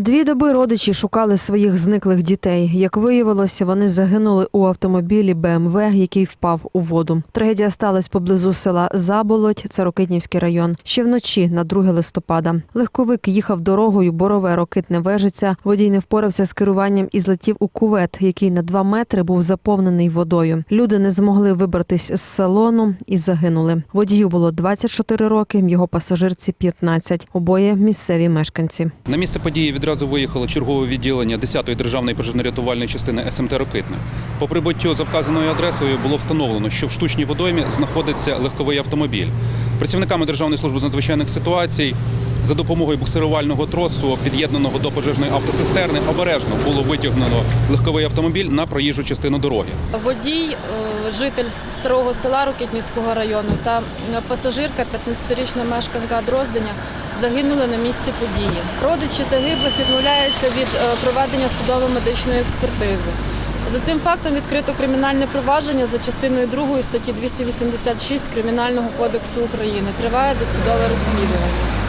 Дві доби родичі шукали своїх зниклих дітей. Як виявилося, вони загинули у автомобілі БМВ, який впав у воду. Трагедія сталася поблизу села Заболоть, це Рокитнівський район. Ще вночі, на 2 листопада. Легковик їхав дорогою Борове Рокитне Вежиця. Водій не впорався з керуванням і злетів у кувет, який на 2 метри був заповнений водою. Люди не змогли вибратись з салону і загинули. Водію було 24 роки, його пасажирці 15. Обоє місцеві мешканці. На місце події відразу виїхало чергове відділення 10-ї державної пожежно-рятувальної частини СМТ Рокитне. По прибуттю за вказаною адресою було встановлено, що в штучній водоймі знаходиться легковий автомобіль. Працівниками Державної служби з надзвичайних ситуацій за допомогою буксирувального тросу, під'єднаного до пожежної автоцистерни, обережно було витягнено легковий автомобіль на проїжджу частину дороги. Водій, е, житель старого села Рокитнівського району та пасажирка, 15-річна мешканка Дрозденя, загинули на місці події. Родичі загиблих відмовляються від е, проведення судово-медичної експертизи. За цим фактом відкрито кримінальне провадження за частиною 2 статті 286 Кримінального кодексу України. Триває досудове розслідування.